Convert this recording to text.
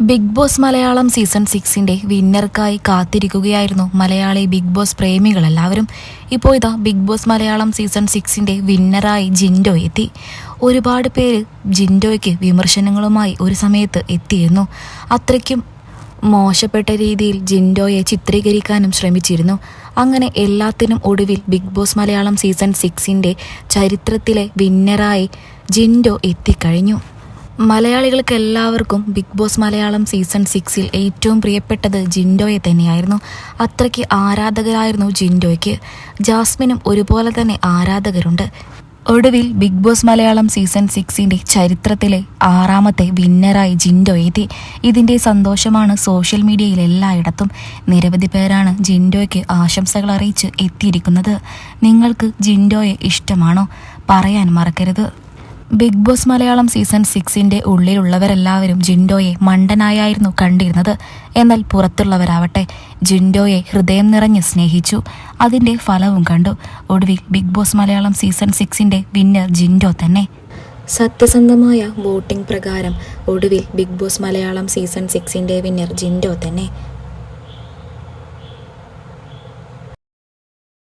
Big boss Malayalam season സിക്സിന്റെ വിന്നർക്കായി കാത്തിരിക്കുകയായിരുന്നു മലയാളി ബിഗ് ബോസ് പ്രേമികൾ എല്ലാവരും. ഇപ്പോൾ ഇതാ ബിഗ് ബോസ് മലയാളം സീസൺ സിക്സിന്റെ വിന്നറായി ജിൻഡോ എത്തി. ഒരുപാട് പേര് ജിൻഡോയ്ക്ക് വിമർശനങ്ങളുമായി ഒരു സമയത്ത് എത്തിയിരുന്നു. അത്രയ്ക്കും മോശപ്പെട്ട രീതിയിൽ ജിൻഡോയെ ചിത്രീകരിക്കാനും ശ്രമിച്ചിരുന്നു. അങ്ങനെ എല്ലാത്തിനും ഒടുവിൽ ബിഗ് ബോസ് മലയാളം സീസൺ സിക്സിന്റെ ചരിത്രത്തിലെ വിന്നറായി ജിൻഡോ എത്തിക്കഴിഞ്ഞു. മലയാളികൾക്ക് എല്ലാവർക്കും ബിഗ് ബോസ് മലയാളം സീസൺ സിക്സിൽ ഏറ്റവും പ്രിയപ്പെട്ടത് ജിൻഡോയെ തന്നെയായിരുന്നു. അത്രയ്ക്ക് ആരാധകരായിരുന്നു ജിൻഡോയ്ക്ക്. ജാസ്മിനും ഒരുപോലെ തന്നെ ആരാധകരുണ്ട്. ഒടുവിൽ ബിഗ് ബോസ് മലയാളം സീസൺ സിക്സിന്റെ ചരിത്രത്തിലെ ആറാമത്തെ വിന്നറായി ജിൻഡോ എത്തി. ഇതിന്റെ സന്തോഷമാണ് സോഷ്യൽ മീഡിയയിൽ എല്ലായിടത്തും നിരവധി പേരാണ് ജിൻഡോയ്ക്ക് ആശംസകൾ അറിയിച്ച് എത്തിയിരിക്കുന്നത്. നിങ്ങൾക്ക് ജിൻഡോയെ ഇഷ്ടമാണോ? പറയാൻ മറക്കരുത്. ബിഗ് ബോസ് മലയാളം സീസൺ സിക്സിന്റെ ഉള്ളിലുള്ളവരെല്ലാവരും ജിൻഡോയെ മണ്ടനായായിരുന്നു കണ്ടിരുന്നത്. എന്നാൽ പുറത്തുള്ളവരാവട്ടെ ജിൻഡോയെ ഹൃദയം നിറഞ്ഞ് സ്നേഹിച്ചു. അതിന്റെ ഫലവും കണ്ടു. ഒടുവിൽ ബിഗ് ബോസ് മലയാളം സീസൺ സിക്സിന്റെ വിന്നർ ജിൻഡോ തന്നെ. സത്യസന്ധമായ വോട്ടിംഗ് പ്രകാരം ഒടുവിൽ ബിഗ് ബോസ് മലയാളം സീസൺ സിക്സിന്റെ വിന്നർ ജിൻഡോ തന്നെ.